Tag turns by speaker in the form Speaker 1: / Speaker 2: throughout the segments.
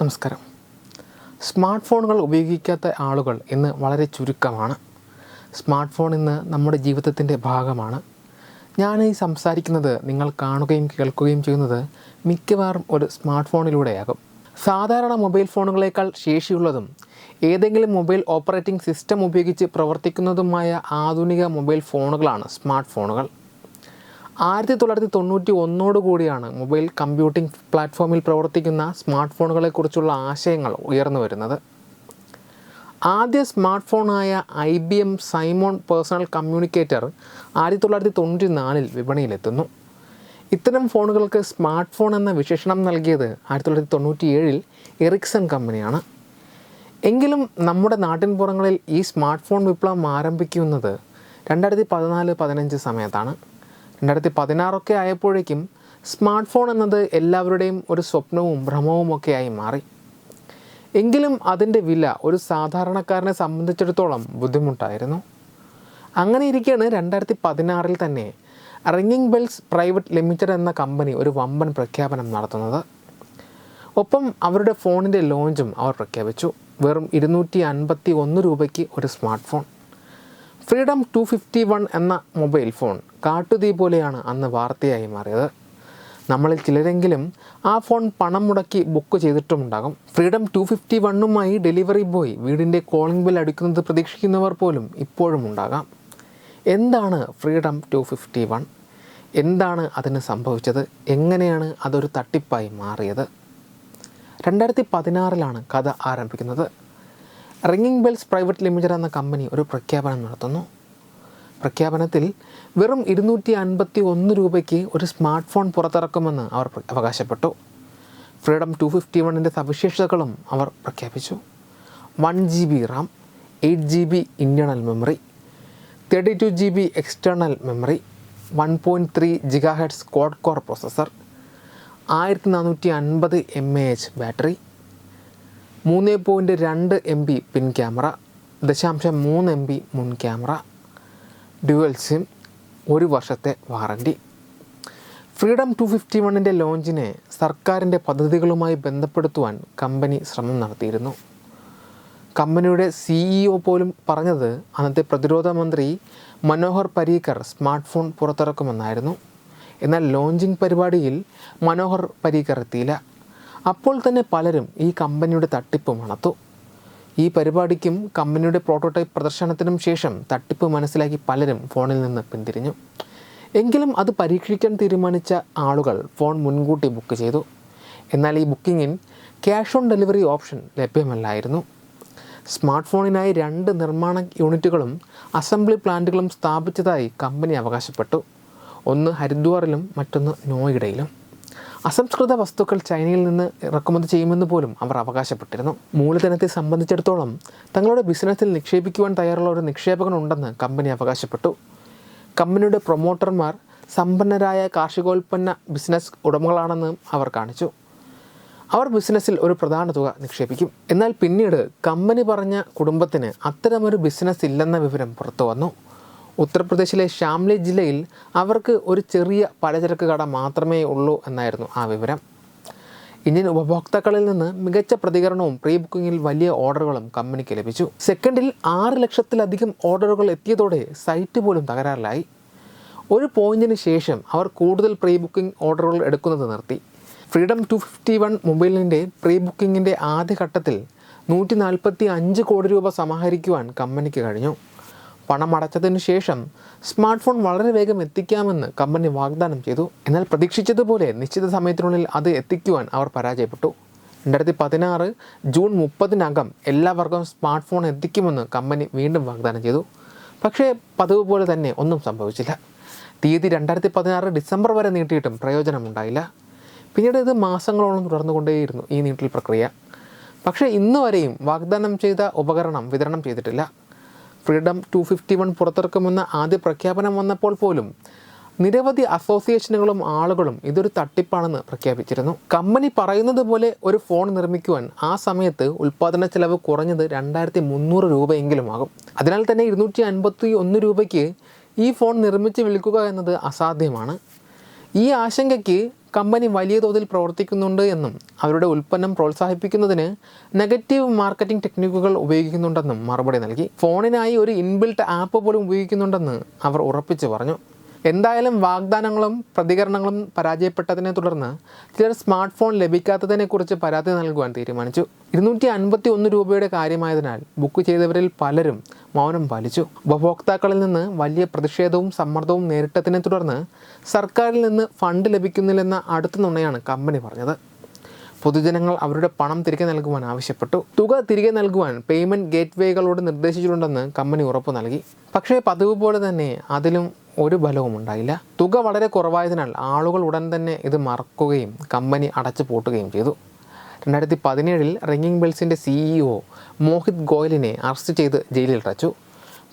Speaker 1: നമസ്കാരം. സ്മാർട്ട് ഫോണുകൾ ഉപയോഗിക്കാത്ത ആളുകൾ ഇന്ന് വളരെ ചുരുക്കമാണ്. സ്മാർട്ട് ഫോൺ ഇന്ന് നമ്മുടെ ജീവിതത്തിന്റെ ഭാഗമാണ്. ഞാൻ ഈ സംസാരിക്കുന്നത് നിങ്ങൾ കാണുകയും കേൾക്കുകയും ചെയ്യുന്നത് മിക്കവാറും ഒരു സ്മാർട്ട് ഫോണിലൂടെയാകും സാധാരണ മൊബൈൽ ഫോണുകളേക്കാൾ ശേഷിയുള്ളതും ഏതെങ്കിലും മൊബൈൽ ഓപ്പറേറ്റിംഗ് സിസ്റ്റം ഉപയോഗിച്ച് പ്രവർത്തിക്കുന്നതുമായ ആധുനിക മൊബൈൽ ഫോണുകളാണ് സ്മാർട്ട് ഫോണുകൾ ആയിരത്തി തൊള്ളായിരത്തി തൊണ്ണൂറ്റി ഒന്നോട് കൂടിയാണ് മൊബൈൽ കമ്പ്യൂട്ടിംഗ് പ്ലാറ്റ്ഫോമിൽ പ്രവർത്തിക്കുന്ന സ്മാർട്ട് ഫോണുകളെക്കുറിച്ചുള്ള ആശയങ്ങൾ ഉയർന്നു വരുന്നത്. ആദ്യ smart ഫോണായ I B M Simon personal communicator ആയിരത്തി തൊള്ളായിരത്തി തൊണ്ണൂറ്റി നാലിൽ വിപണിയിലെത്തുന്നു. ഇത്തരം ഫോണുകൾക്ക് സ്മാർട്ട് ഫോൺ എന്ന വിശേഷണം നൽകിയത് ആയിരത്തി തൊള്ളായിരത്തി തൊണ്ണൂറ്റി ഏഴിൽ എറിക്സൺ കമ്പനിയാണ്. എങ്കിലും നമ്മുടെ നാട്ടിൻ പുറങ്ങളിൽ ഈ സ്മാർട്ട് ഫോൺ വിപ്ലവം ആരംഭിക്കുന്നത് രണ്ടായിരത്തി പതിനാല് പതിനഞ്ച് സമയത്താണ്. രണ്ടായിരത്തി പതിനാറൊക്കെ ആയപ്പോഴേക്കും സ്മാർട്ട് ഫോൺ എന്നത് എല്ലാവരുടെയും ഒരു സ്വപ്നവും ഭ്രമവും ഒക്കെയായി മാറി. എങ്കിലും അതിന്റെ വില ഒരു സാധാരണക്കാരനെ സംബന്ധിച്ചിടത്തോളം ബുദ്ധിമുട്ടായിരുന്നു. അങ്ങനെ ഇരിക്കുകയാണ് രണ്ടായിരത്തി പതിനാറിൽ തന്നെ റിംഗിങ് ബെൽസ് പ്രൈവറ്റ് ലിമിറ്റഡ് എന്ന കമ്പനി ഒരു വമ്പൻ പ്രഖ്യാപനം നടത്തുന്നത്. ഒപ്പം അവരുടെ ഫോണിന്റെ ലോഞ്ചും അവർ പ്രഖ്യാപിച്ചു. വെറും ഇരുന്നൂറ്റി അൻപത്തി ഒന്ന് രൂപയ്ക്ക് ഒരു smartphone freedom two fifty one എന്ന മൊബൈൽ ഫോൺ കാട്ടുതീ പോലെയാണ് അന്ന് വാർത്തയായി മാറിയത്. നമ്മളിൽ ചിലരെങ്കിലും ആ ഫോൺ പണം മുടക്കി ബുക്ക് ചെയ്തിട്ടുമുണ്ടാകും. ഫ്രീഡം ടു ഫിഫ്റ്റി വണ്ണുമായി ഡെലിവറി ബോയ് വീടിന്റെ കോളിംഗ് ബെൽ അടിക്കുന്നത് പ്രതീക്ഷിക്കുന്നവർ പോലും ഇപ്പോഴും ഉണ്ടാകാം എന്താണ് ഫ്രീഡം ടു ഫിഫ്റ്റി വൺ എന്താണ് അതിന് സംഭവിച്ചത്? എങ്ങനെയാണ് അതൊരു തട്ടിപ്പായി മാറിയത്? രണ്ടായിരത്തി പതിനാറിലാണ് കഥ ആരംഭിക്കുന്നത്. റിംഗിംഗ് ബെൽസ് പ്രൈവറ്റ് ലിമിറ്റഡ് എന്ന കമ്പനി ഒരു പ്രഖ്യാപനം നടത്തുന്നു. പ്രഖ്യാപനത്തിൽ വെറും ഇരുന്നൂറ്റി അൻപത്തി ഒന്ന് രൂപയ്ക്ക് ഒരു സ്മാർട്ട് ഫോൺ പുറത്തിറക്കുമെന്ന് അവർ അവകാശപ്പെട്ടു. ഫ്രീഡം ടു ഫിഫ്റ്റി വണ്ണിന്റെ സവിശേഷതകളും അവർ പ്രഖ്യാപിച്ചു. One G B RAM eight G B internal memory thirty two G B external memory one point three gigahertz quad core processor ആയിരത്തി നാനൂറ്റി അൻപത് എം എ എച്ച് ബാറ്ററി മൂന്ന് പോയിന്റ് രണ്ട് എം ബി പിൻ ക്യാമറ ദശാംശം മൂന്ന് എം ബി മുൻ ക്യാമറ ഡ്യുവൽ സിം ഒരു വർഷത്തെ വാറണ്ടി. ഫ്രീഡം ടു ഫിഫ്റ്റി വണ്ണിന്റെ ലോഞ്ചിനെ സർക്കാരിന്റെ പദ്ധതികളുമായി ബന്ധപ്പെടുത്തുവാൻ കമ്പനി ശ്രമം നടത്തിയിരുന്നു. കമ്പനിയുടെ സിഇഒ പോലും പറഞ്ഞത് അന്നത്തെ പ്രതിരോധ മന്ത്രി മനോഹർ പരീക്കർ സ്മാർട്ട് ഫോൺ പുറത്തിറക്കുമെന്നായിരുന്നു. എന്നാൽ ലോഞ്ചിങ് പരിപാടിയിൽ മനോഹർ പരീക്കർ എത്തിയില്ല. അപ്പോൾ തന്നെ പലരും ഈ കമ്പനിയുടെ തട്ടിപ്പ് മണത്തു. ഈ പരിപാടിക്കും കമ്പനിയുടെ പ്രോട്ടോടൈപ്പ് പ്രദർശനത്തിനും ശേഷം തട്ടിപ്പ് മനസ്സിലാക്കി പലരും ഫോണിൽ നിന്ന് പിന്തിരിഞ്ഞു. എങ്കിലും അത് പരീക്ഷിക്കാൻ തീരുമാനിച്ച ആളുകൾ ഫോൺ മുൻകൂട്ടി ബുക്ക് ചെയ്തു. എന്നാൽ ഈ ബുക്കിങ്ങിൽ ക്യാഷ് ഓൺ ഡെലിവറി ഓപ്ഷൻ ലഭ്യമല്ലായിരുന്നു. സ്മാർട്ട് ഫോണിനായി രണ്ട് നിർമ്മാണ യൂണിറ്റുകളും അസംബ്ലി പ്ലാന്റുകളും സ്ഥാപിച്ചതായി കമ്പനി അവകാശപ്പെട്ടു. ഒന്ന് ഹരിദ്വാറിലും മറ്റൊന്ന് നോയിഡയിലും. അസംസ്കൃത വസ്തുക്കൾ ചൈനയിൽ നിന്ന് ഇറക്കുമതി ചെയ്യുമെന്ന് പോലും അവർ അവകാശപ്പെട്ടിരുന്നു. മൂലധനത്തെ സംബന്ധിച്ചിടത്തോളം തങ്ങളുടെ ബിസിനസ്സിൽ നിക്ഷേപിക്കുവാൻ തയ്യാറുള്ള ഒരു നിക്ഷേപകൻ ഉണ്ടെന്ന് കമ്പനി അവകാശപ്പെട്ടു. കമ്പനിയുടെ പ്രൊമോട്ടർമാർ സമ്പന്നരായ കാർഷികോൽപ്പന്ന ബിസിനസ് ഉടമകളാണെന്ന് അവർ കാണിച്ചു. അവർ ബിസിനസ്സിൽ ഒരു പ്രധാന തുക നിക്ഷേപിക്കും. എന്നാൽ പിന്നീട് കമ്പനി പറഞ്ഞ കുടുംബത്തിന് അത്തരമൊരു ബിസിനസ് ഇല്ലെന്ന വിവരം പുറത്തു വന്നു ഉത്തർപ്രദേശിലെ ഷാംലി ജില്ലയിൽ അവർക്ക് ഒരു ചെറിയ പലചരക്ക് കട മാത്രമേ ഉള്ളൂ എന്നായിരുന്നു ആ വിവരം. ഇന്ത്യൻ ഉപഭോക്താക്കളിൽ നിന്ന് മികച്ച പ്രതികരണവും പ്രീ ബുക്കിങ്ങിൽ വലിയ ഓർഡറുകളും കമ്പനിക്ക് ലഭിച്ചു. സെക്കൻഡിൽ ആറ് ലക്ഷത്തിലധികം ഓർഡറുകൾ എത്തിയതോടെ സൈറ്റ് പോലും തകരാറിലായി. ഒരു പോയിന്റിന് ശേഷം അവർ കൂടുതൽ പ്രീ ബുക്കിംഗ് ഓർഡറുകൾ എടുക്കുന്നത് നിർത്തി. ഫ്രീഡം ടു ഫിഫ്റ്റി വൺ മൊബൈലിന്റെ പ്രീ ബുക്കിങ്ങിന്റെ ആദ്യഘട്ടത്തിൽ നൂറ്റി നാൽപ്പത്തി അഞ്ച് കോടി രൂപ സമാഹരിക്കുവാൻ കമ്പനിക്ക് കഴിഞ്ഞു. പണം അടച്ചതിന് ശേഷം സ്മാർട്ട് ഫോൺ വളരെ വേഗം എത്തിക്കാമെന്ന് കമ്പനി വാഗ്ദാനം ചെയ്തു. എന്നാൽ പ്രതീക്ഷിച്ചതുപോലെ നിശ്ചിത സമയത്തിനുള്ളിൽ അത് എത്തിക്കുവാൻ അവർ പരാജയപ്പെട്ടു. രണ്ടായിരത്തി പതിനാറ് ജൂൺ മുപ്പതിനകം എല്ലാവർക്കും സ്മാർട്ട് ഫോൺ എത്തിക്കുമെന്ന് കമ്പനി വീണ്ടും വാഗ്ദാനം ചെയ്തു. പക്ഷേ പതിവ് പോലെ തന്നെ ഒന്നും സംഭവിച്ചില്ല. തീയതി രണ്ടായിരത്തി പതിനാറ് ഡിസംബർ വരെ നീട്ടിയിട്ടും പ്രയോജനമുണ്ടായില്ല. പിന്നീട് ഇത് മാസങ്ങളോളം തുടർന്നുകൊണ്ടേയിരുന്നു ഈ നീട്ടൽ പ്രക്രിയ. പക്ഷേ ഇന്നുവരെയും വാഗ്ദാനം ചെയ്ത ഉപകരണം വിതരണം ചെയ്തിട്ടില്ല. ഫ്രീഡം ടു ഫിഫ്റ്റി വൺ പുറത്തിറക്കുമെന്ന ആദ്യ പ്രഖ്യാപനം വന്നപ്പോൾ പോലും നിരവധി അസോസിയേഷനുകളും ആളുകളും ഇതൊരു തട്ടിപ്പാണെന്ന് പ്രഖ്യാപിച്ചിരുന്നു. കമ്പനി പറയുന്നത് പോലെ ഒരു ഫോൺ നിർമ്മിക്കുവാൻ ആ സമയത്ത് ഉൽപ്പാദന ചെലവ് കുറഞ്ഞത് രണ്ടായിരത്തി മുന്നൂറ് രൂപയെങ്കിലും ആകും. അതിനാൽ തന്നെ ഇരുന്നൂറ്റി അൻപത്തി ഒന്ന് രൂപയ്ക്ക് ഈ ഫോൺ നിർമ്മിച്ച് വിൽക്കുക എന്നത് അസാധ്യമാണ്. ഈ ആശങ്കയ്ക്ക് കമ്പനി വലിയ തോതിൽ പ്രവർത്തിക്കുന്നുണ്ട് എന്നും അവരുടെ ഉൽപ്പന്നം പ്രോത്സാഹിപ്പിക്കുന്നതിന് നെഗറ്റീവ് മാർക്കറ്റിംഗ് ടെക്നിക്കുകൾ ഉപയോഗിക്കുന്നുണ്ടെന്നും മറുപടി നൽകി. ഫോണിനായി ഒരു ഇൻബിൽട്ട് ആപ്പ് പോലും ഉപയോഗിക്കുന്നുണ്ടെന്ന് അവർ ഉറപ്പിച്ചു പറഞ്ഞു. എന്തായാലും വാഗ്ദാനങ്ങളും പ്രതികരണങ്ങളും പരാജയപ്പെട്ടതിനെ തുടർന്ന് ചിലർ സ്മാർട്ട് ഫോൺ ലഭിക്കാത്തതിനെക്കുറിച്ച് പരാതി നൽകുവാൻ തീരുമാനിച്ചു. ഇരുന്നൂറ്റി അൻപത്തി ഒന്ന് രൂപയുടെ കാര്യമായതിനാൽ ബുക്ക് ചെയ്തവരിൽ പലരും മൗനം പാലിച്ചു. ഉപഭോക്താക്കളിൽ നിന്ന് വലിയ പ്രതിഷേധവും സമ്മർദ്ദവും നേരിട്ടതിനെ തുടർന്ന് സർക്കാരിൽ നിന്ന് ഫണ്ട് ലഭിക്കുന്നില്ലെന്ന അടുത്ത നുണയാണ് കമ്പനി പറഞ്ഞത്. പൊതുജനങ്ങൾ അവരുടെ പണം തിരികെ നൽകുവാൻ ആവശ്യപ്പെട്ടു. തുക തിരികെ നൽകുവാൻ പേയ്മെന്റ് ഗേറ്റ്വേകളോട് നിർദ്ദേശിച്ചിട്ടുണ്ടെന്ന് കമ്പനി ഉറപ്പ് നൽകി. പക്ഷേ പതിവ് പോലെ തന്നെ അതിലും ഒരു ബലവും ഉണ്ടായില്ല. തുക വളരെ കുറവായതിനാൽ ആളുകൾ ഉടൻ തന്നെ ഇത് മറക്കുകയും കമ്പനി അടച്ചു പൂട്ടുകയും ചെയ്തു. രണ്ടായിരത്തി പതിനേഴിൽ റിംഗിംഗ് ബെൽസിന്റെ സിഇഒ മോഹിത് ഗോയലിനെ അറസ്റ്റ് ചെയ്ത് ജയിലിൽ അടച്ചു.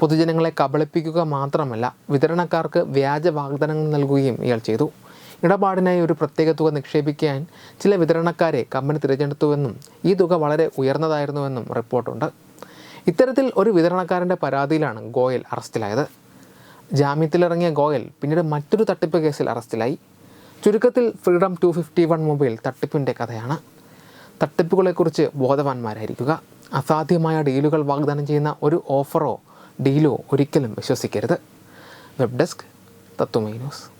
Speaker 1: പൊതുജനങ്ങളെ കബളിപ്പിക്കുക മാത്രമല്ല വിതരണക്കാർക്ക് വ്യാജ വാഗ്ദാനങ്ങൾ നൽകുകയും ഇയാൾ ചെയ്തു. ഇടപാടിനായി ഒരു പ്രത്യേക തുക നിക്ഷേപിക്കാൻ ചില വിതരണക്കാരെ കമ്പനി തിരഞ്ഞെടുത്തുവെന്നും ഈ തുക വളരെ ഉയർന്നതായിരുന്നുവെന്നും റിപ്പോർട്ടുണ്ട്. ഇത്തരത്തിൽ ഒരു വിതരണക്കാരന്റെ പരാതിയിലാണ് ഗോയൽ അറസ്റ്റിലായത്. ജാമ്യത്തിലിറങ്ങിയ ഗോയൽ പിന്നീട് മറ്റൊരു തട്ടിപ്പ് കേസിൽ അറസ്റ്റിലായി. ചുരുക്കത്തിൽ freedom two fifty one mobile തട്ടിപ്പിന്റെ കഥയാണ്. തട്ടിപ്പുകളെക്കുറിച്ച് ബോധവാന്മാരായിരിക്കുക. അസാധ്യമായ ഡീലുകൾ വാഗ്ദാനം ചെയ്യുന്ന ഒരു ഓഫറോ ഡീലോ ഒരിക്കലും വിശ്വസിക്കരുത്. Web desk Tatvamayi news.